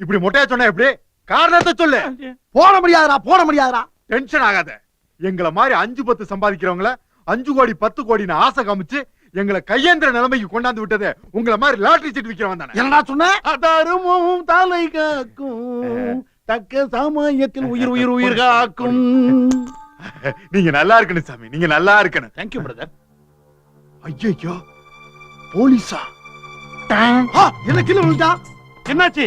இப்படி மொட்டையா சொன்னா எப்படி? காரணத்தை சொல்லு. போட முடியாதுடா போட முடியாதுடா. டென்ஷன் ஆகாத. எங்கள மாதிரி அஞ்சு பத்து சம்பாதிக்கிறவங்கள அஞ்சு கோடி பத்து கோடின்னு ஆசை காமிச்சு எங்களை கையேந்திர நிலைமைக்கு கொண்டாந்து விட்டதே உங்களை மாதிரி லாட்டரி சீட் விக்கிறவன் தானே. என்னடா சொன்ன? அதருமும் தலை காக்கும். தக்க சமயத்தில் உயிர் உயிர் உயிர் காக்கும். நீங்க நல்லா இருக்கணும் சாமி நீங்க நல்லா இருக்கணும். தேங்க்யூ பிரதர் ஐயோ போலீஸா? என்ன கீழே விழுந்தா என்னாச்சு?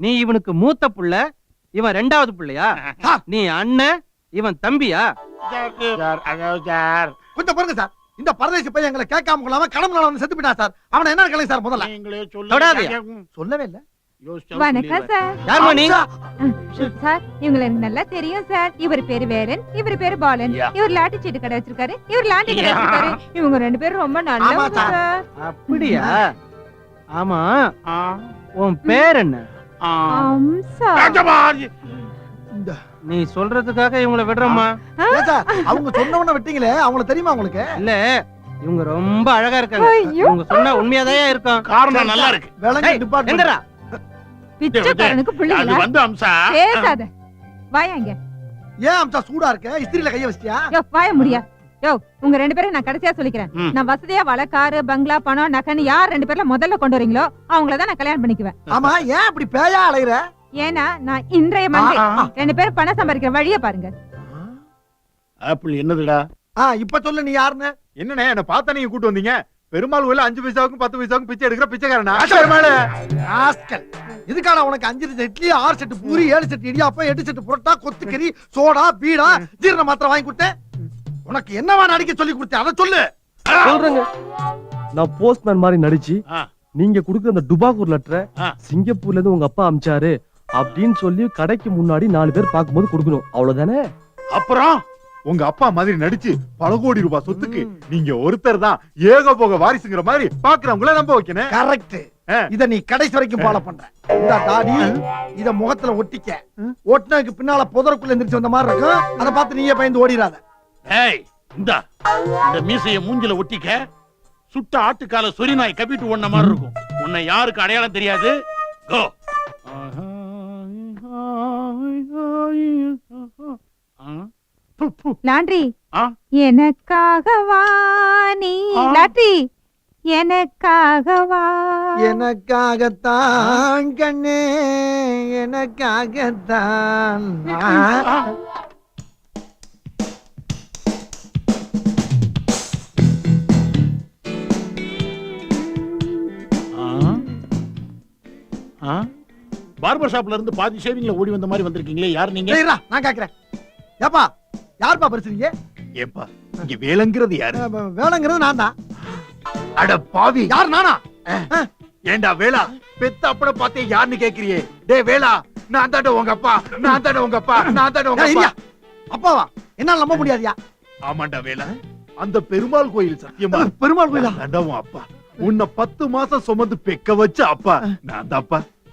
நீ இவனுக்கு மூத்த புள்ள இவன் ரெண்டாவது புள்ளையா. நீ அண்ணன் இவன் தம்பியா? கொஞ்சம் பாருங்க சார். இந்த பரதேசி பையன் எங்களை கேட்காம கொள்ளாம கடம்புல வந்து செத்து போயிட்டான் சார். அவனை என்ன கலை சார் முதல்ல. சொல்லவே இல்ல. வணக்கம் சார். யாரும்மா நீ அம்சா, சார். இவங்களை எனக்கு நல்லா தெரியும் சார். இவர் பேரு வேலன் இவர் பேரு பாலன். இவர் லாட்டி சீட்டு கடை வச்சிருக்காரு இவர் லாண்டி கடை. வச்சிருக்காரு. இவங்க ரெண்டு பேரும் ரொம்ப நல்லவங்க. சார். அப்படியா? ஆமா. உன் பேர் என்ன? அம்சா நீ சொல்றதுக்காக இவங்கள விடுறோமா ஏன் சார் அவங்க சொன்னவன விட்டீங்களே அவங்கள தெரியுமா உங்களுக்கு? இல்ல இவங்க ரொம்ப அழகா இருக்காங்க. இவங்க சொன்னா உண்மையாதான் இருக்கும். காரணம் நல்லா இருக்கு. விலங்கு டிபார்ட்மெண்ட் பிச்சைக்காரனுக்கு அது பிள்ளைங்களா? வந்து அம்சா. பேசாத. வாயாங்க ஏன் அம்சா சூடா இருக்க? இஸ்திரியில கைய வச்சிட்டியா? யோ வாய முடியா. யோ உங்க ரெண்டு பேரும் நான் கடைசியா சொல்லிக்கிறேன். ம். நான் வசதியா வள காரு பங்களா பணம் நகன்னு யார் ரெண்டு பேர்ல முதல்ல கொண்டு வரீங்களோ அவங்கள தான் நான் கல்யாணம் பண்ணிக்குவேன். ஆமா ஏன் இப்படி பேயா அலையுற? ஏன்னா நான் இன்றைய மண்டே ஆ, ஆ. ரெண்டு பேரும் பணம் சம்பாதிக்கிற வழியை பாருங்க. ஆப்பிள் என்னதுடா? ஆ இப்ப சொல்லு நீ யாருன்னு? என்னண்ணே என்ன பார்த்தா நீங்க கூட்டு வந்தீங்க. பெருமாள் கோயில அஞ்சு பைசாவுக்கும் பத்து பைசாவுக்கும் பிச்சை எடுக்கிற பிச்சைக்காரனா? ஆஸ்கல். இதுக்கான உனக்கு அஞ்சு செட்டு இட்லி ஆறு செட்டு பூரி ஏழு செட்டு இடியாப்பம் எட்டு செட்டு புரோட்டா கொத்துக்கறி சோடா பீடா ஜீரண மாத்திரை வாங்கி கொடுத்தேன். உனக்கு என்னவா நடிக்க சொல்லி கொடுத்தேன்? அதை சொல்லு. சொல்றேங்க. நான் போஸ்ட்மேன் மாதிரி நடிச்சு. நீங்க குடுக்குற அந்த டுபாகூர் லெட்டரை. சிங்கப்பூர்ல இருந்து உங்க அப்பா அமிச்சாரு அப்படின்னு சொல்லி கடைக்கு முன்னாடி நாலு பேர் பார்க்கும்போது கொடுக்கணும். அவ்வளவுதானே? அப்புறம்? உங்க அப்பா மாதிரி நடிச்சு பல கோடி ரூபாய் சொத்துக்கு நீங்க ஒருத்தர் தான் ஏக போக வாரிசுங்கிற மாதிரி பாக்குறவங்கள நம்ப வைக்கணும். கரெக்ட். இத நீ கடைசி வரைக்கும் ஃபாலோ பண்ற. இந்த தாடி இத முகத்துல ஒட்டிக்க. ஒட்டினதுக்கு பின்னால புதருக்குள்ள எந்திரிச்சு வந்த மாதிரி இருக்கும். அதை பார்த்து நீயே பயந்து ஓடிடாத ஏய் இந்தா. இந்த மீசைய மூஞ்சில ஒட்டிக்க சுட்ட ஆட்டுக்கால சொறி நாய் கப்பிட்டு ஒண்ண மாதிரி இருக்கும். உன்னை யாருக்கு அடையாளம் தெரியாது? கோ. லாண்ட்ரி ஆ? எனக்காகவா நீ. லாண்ட்ரி எனக்காகவா? எனக்காகத்தான் கண்ணே எனக்காகத்தான். பார்பர் ஷாப்ல இருந்து பாதி ஷேவிங்ல ஓடி வந்த மாதிரி வந்திருக்கீங்களே யார் நீங்க? நான் கேக்குறேன். ஏப்பா யாருப்பா பரிசுறீங்க ஏப்பா இங்க வேலைங்கிறது யாரு? வேலைங்கிறது நான் தான். அட பாவி. யார் நானா? ஏண்டா வேளா பெத்த அப்பட பார்த்தே யாருன்னு கேக்குறியே? டேய் வேளா நான் தாண்ட உங்க அப்பா நான் தாண்ட உங்க அப்பா நான் தாண்ட உங்க அப்பா? அப்பாவா? என்னால நம்ப முடியாதியா? ஆமாண்டா வேலா. அந்த பெருமாள் கோயில் சத்தியமா? பெருமாள் கோயிலா? தாண்டா உன் அப்பா. உன்னை பத்து மாசம் சுமந்து பெக்க வச்ச அப்பா. நான் தான்ப்பா.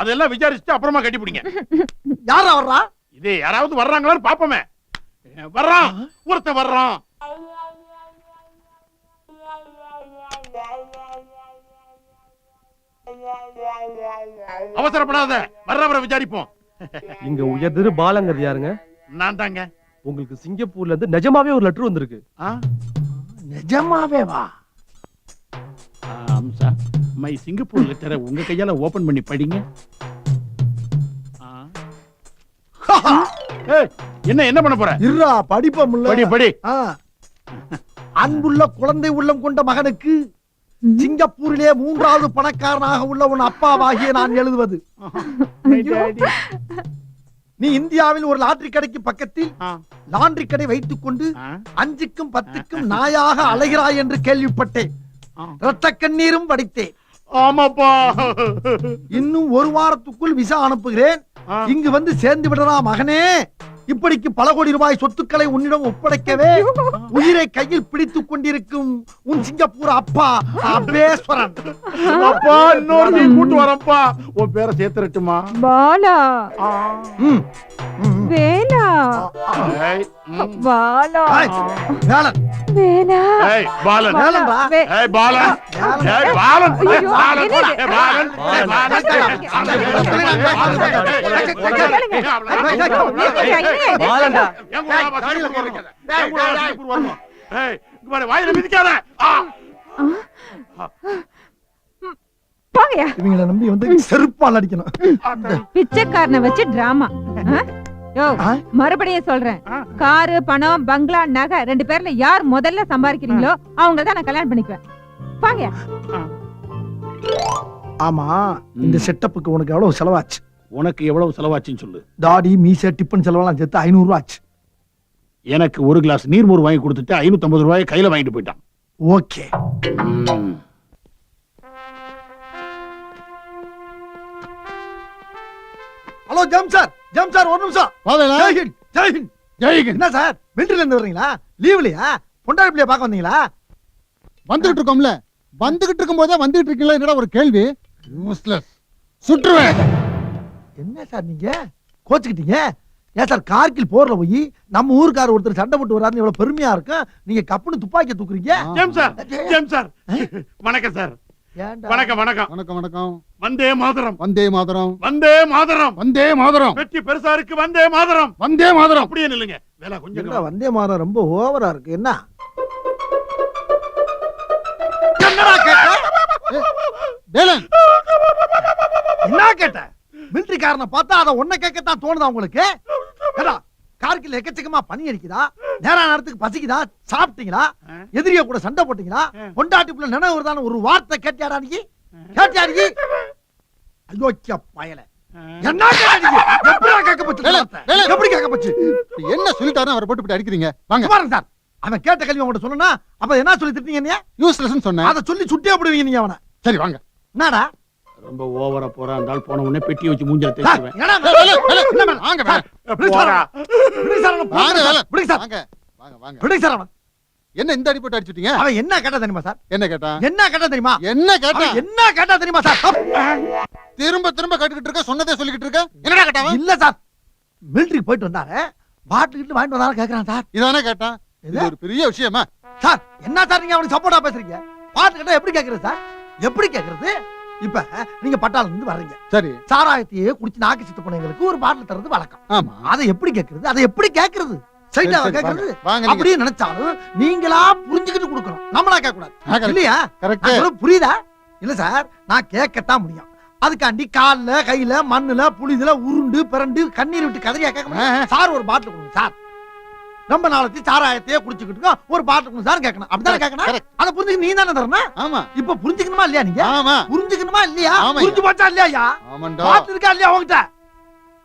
அதெல்லாம் விசாரிச்சுட்டு அப்புறமா கட்டி பிடிங்க. யாரா வர்றா? இதே யாராவது வர்றாங்களான்னு பாப்போமே. வர்றான். ஒருத்தன் வர்றான். அவசரப்படாத. வர்றவரை விசாரிப்போம். இங்க உயர்திரு பாலங்கிறது யாருங்க? நான் தாங்க. உங்களுக்கு சிங்கப்பூர்ல இருந்து நிஜமாவே ஒரு லெட்டர் வந்திருக்கு? நிஜமாவே வா அம்சா மை சிங்கப்பூர் லெட்டரை உங்க கையால ஓபன் பண்ணி படிங்க. என்ன என்ன பண்ண போற? இருடா படிப்போம் படி படி. அன்புள்ள குழந்தை உள்ளம் கொண்ட மகனுக்கு சிங்கப்பூரிலே மூன்றாவது பணக்காரனாக உள்ள உன் அப்பாவாகிய நான் எழுதுவது. நீ இந்தியாவில் ஒரு லாட்டரி கடைக்கு பக்கத்தில். லாண்டரி கடை வைத்துக் கொண்டு. அஞ்சுக்கும் பத்துக்கும் நாயாக அலைகிறாய் என்று கேள்விப்பட்டேன். ஆ. ரத்த கண்ணீரும் வடித்தேன். ஆமாப்பா. இன்னும் ஒரு வாரத்துக்குள் விசா அனுப்புகிறேன். இங்கு வந்து சேர்ந்து விடறா மகனே. இப்படிக்கு பல கோடி ரூபாய் சொத்துக்களை உன்னிடம் ஒப்படைக்கவே உயிரை கையில் பிடித்துக் கொண்டிருக்கும் உன் சிங்கப்பூர் அப்பா அபேஸ்வரன் அப்பா இன்னொரு நீ கூட்டு வரப்பா. உன் பேரை சேர்த்துறட்டுமா பாலா. வேலா. பாலா. வேலன். வேலா ஏய், பாலன். வேலன்டா. வே- ஏய் பாலன். வேலன். ஏய் பாலன். ஏய், ஐயோ, பாலன். என்னது? ஏய், பாலன். ஏய், பாலன். பாலன்டா. வாயில மிதிக்காத. ஆ. போங்கயா இவங்களை நம்பி வந்து செருப்பால் அடிக்கணும். பிச்சைக்காரனை வச்சு டிராமா? மறுபடியும் சொல்றேன். காரு பணம் பங்களா நகை ரெண்டு பேர்ல யார் முதல்ல சம்பாதிக்கிறீங்களோ அவங்க தான் நான் கல்யாணம் பண்ணிக்குவேன். போங்கயா ஆமா இந்த செட்டப்புக்கு உனக்கு எவ்வளவு செலவாச்சு? உனக்கு எவ்வளவு செலவாச்சுன்னு சொல்லு. தாடி மீசை டிப்பன் செலவெல்லாம் சேர்த்து ஐநூறு ரூபா ஆச்சு. எனக்கு ஒரு கிளாஸ் நீர்மோர் வாங்கி கொடுத்துட்டு ஐநூத்தி ஐம்பது ரூபாய் கையில வாங்கிட்டு போயிட்டான். ஓகே. ஹலோ ஜம் சார். ஜம் சார் ஒரு நிமிஷம். ஜெய்ஹிந்த் ஜெய்ஹிந்த் ஜெய்ஹிந்த். என்ன சார் மிலிட்டரில இருந்து வர்றீங்களா? லீவ்லயா? பொண்டாடி பிள்ளைய பார்க்க வந்தீங்களா? வந்துகிட்டு இருக்கோம்ல. வந்துகிட்டு இருக்கும் போதே வந்துகிட்டு இருக்கீங்களா? என்னடா ஒரு கேள்வி? யூஸ்லெஸ் சுற்றுவேன். என்ன சார் நீங்க? கோச்சுக்கிட்டீங்க? ஏன் சார் கார்கில் போர்ல போய் நம்ம ஊருக்கார ஒருத்தர் சண்டை போட்டு வராருன்னு எவ்வளவு பெருமையா இருக்கும். நீங்க கப்புன்னு துப்பாக்கிய தூக்குறீங்க. James sir James sir. வணக்கம் சார்? வணக்கம் வணக்கம். வணக்கம் வணக்கம். வந்தே மாதரம். வந்தே மாதரம். வந்தே மாதரம். வந்தே மாதரம். வெற்றி பெருசா இருக்கு வந்தே மாதரம். வந்தே மாதரம். அப்படியே நில்லுங்க. வேலை கொஞ்சம் வந்தே மாதம் ரொம்ப ஓவரா இருக்கு. என்ன? வேலன். என்ன கேட்ட? மிலிட்டரிக்காரனை பார்த்தா அதை ஒன்ன கேட்கத்தான் தோணுதா உங்களுக்கு? கார்கில் எக்கச்சக்கமா பனி அடிக்குதா? நேர நேரத்துக்கு பசிக்குதா? சாப்பிட்டீங்களா. எதிரிய கூட சண்டை போட்டீங்களா? ஆ. பொண்டாட்டிக்குள்ள நினைவு வருதான்னு ஒரு வார்த்தை கேட்டியாடா நீ? கேட்டியா நீ அயோக்கிய பயல. என்ன சொல்லிட்டாருன்னு அவரை போட்டு அடிக்கிறீங்க? வாங்க. பாருங்க சார். அவன் கேட்ட கேள்வி உங்கள்ட்ட சொன்னா அப்ப என்ன சொல்லி திட்டீங்க யூஸ்லெஸ் சொன்னேன். அதை சொல்லி சுட்டே போடுவீங்க நீங்க அவனை. சரி வாங்க. என்னடா? ரொம்ப ஓவரா போறா இருந்தால் போன உடனே பெட்டி வச்சு மூஞ்சல தேய்ச்சுவேன் என்ன இந்த அடி போட்டு அடிச்சுட்டீங்க? அவன் என்ன கேட்டா தெரியுமா சார்? என்ன கேட்டான் என்ன கேட்டா தெரியுமா? என்ன கேட்டான் அவன் என்ன கேட்டா தெரியுமா சார்? திரும்ப திரும்ப கேட்டுக்கிட்டு இருக்க சொன்னதே சொல்லிக்கிட்டு இருக்க. என்னடா கேட்டான் இல்ல சார். மிலிட்டரிக்கு போயிட்டு வந்தாரு. பாட்டில் கிட்ட வாங்கிட்டு வந்தாரு கேக்குறான் சார். இதானே கேட்டான் இது இது? ஒரு பெரிய விஷயமா? சார் என்ன சார் நீங்க அவனுக்கு சப்போர்ட்டா பேசுறீங்க? பாட்டு கேட்டா எப்படி கேக்குறது சார்? எப்படி கேக்குறது? இப்ப நீங்க பட்டாளம் இருந்து வர்றீங்க. சரி. சாராயத்தையே குடிச்சு நாக்கு சித்து போனவங்களுக்கு ஒரு பாட்டில் தர்றது வழக்கம். ஆமா. அதை எப்படி கேக்குறது? அதை எப்படி கேக்குறது? சரி, சைட்டா சரி, கேக்குறது? வாங்க. வாங்க நீங்க. அப்படியே நினைச்சாலும் நீங்களா புரிஞ்சுக்கிட்டு கொடுக்கணும். நம்மளா கேட்க கூடாது இல்லையா? புரியுதா? இல்ல சார் நான் கேட்கத்தான் முடியும். அதுக்காண்டி கால்ல கையில மண்ணுல புளிதுல உருண்டு பிறண்டு கண்ணீர் விட்டு கதறியா கேட்க. சார் ஒரு பாட்டில் கொடுங்க சார். ரொம்ப நாளைக்கு சாராயத்தையே குடிச்சுக்கிட்டு ஒரு பாட்டில் கொடுங்க சார் கேட்கணும். அப்படிதானே கேட்கணும். அதை புரிஞ்சுக்க நீ தானே தரணும் ஆமா. இப்ப புரிஞ்சுக்கணுமா இல்லையா நீங்க? ஆமா. புரிஞ்சுக்கணுமா இல்லையா. புரிஞ்சு போச்சா இல்லையா ஆமாண்டா. பாட்டு இருக்கா இல்லையா உங்ககிட்ட?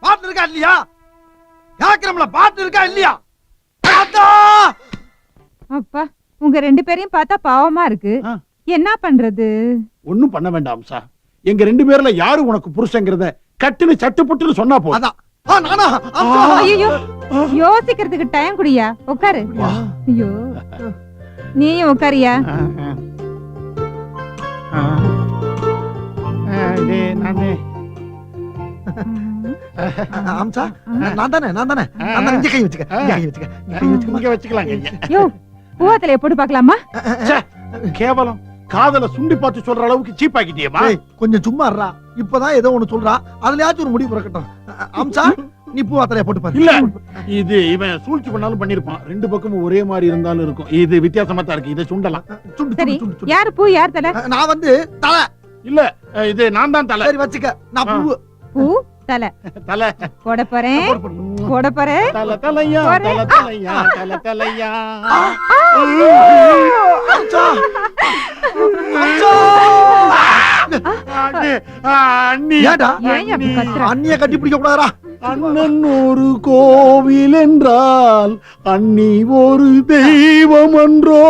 பாட்டு இருக்கா இல்லையா? கேக்குறோம்ல பாட்டு இருக்கா இல்லையா? பாத்தா! அப்பா உங்க ரெண்டு பேரையும் பார்த்தா பாவமா இருக்கு. ஆ. என்ன பண்றது? ஒண்ணும் பண்ண வேண்டாம் சார். எங்க ரெண்டு பேர்ல யாரு உனக்கு புருஷங்கிறத கட்டுன்னு சட்டு புட்டுன்னு சொன்னா போதும். நானா? அம்மா. ஐயோ யோசிக்கிறதுக்கு டைம் குடியா? உட்காரு. ஐயோ நீயும் உட்காரியா? நானே. அம்சா நான் தானே நான் தானே. நான் தானே இங்க கை வச்சுக்க இங்க கை வச்சுக்க இங்க கை வச்சுக்க. இங்க வச்சுக்கலாங்க யோ பூவத்திலைய போட்டு பார்க்கலாமா? கேவலம். காதல சுண்டி பார்த்து சொல்ற அளவுக்கு சீப் ஆக்கிட்டியேமா கொஞ்சம் சும்மா இருடா. இப்பதான் ஏதோ ஒண்ணு சொல்றா. அதுலயாச்சும் ஒரு முடிவு பிறக்கட்டும் அம்சா நீ பூ அத்தலைய போட்டு பாரு. இல்ல இது இவன் சூழ்ச்சி பண்ணாலும் பண்ணிருப்பான். ரெண்டு பக்கமும் ஒரே மாதிரி இருந்தாலும் இருக்கும். இது வித்தியாசமா தான் இருக்கு. இதை சுண்டலாம். சுண்டு சரி யாரு பூ யார் தலை? நான் வந்து தலை. இல்ல இது நான் தான் தலை. சரி வச்சுக்க. நான் பூ பூ? தலை. தலை. போட போறேன். போடு, போறேன். தல தலையா தல தலையா தல தலையா. அண்ணிய கட்டி பிடிக்க கூடாதா? அண்ணன் ஒரு கோவில் என்றால் அண்ணி ஒரு தெய்வம் என்றோ.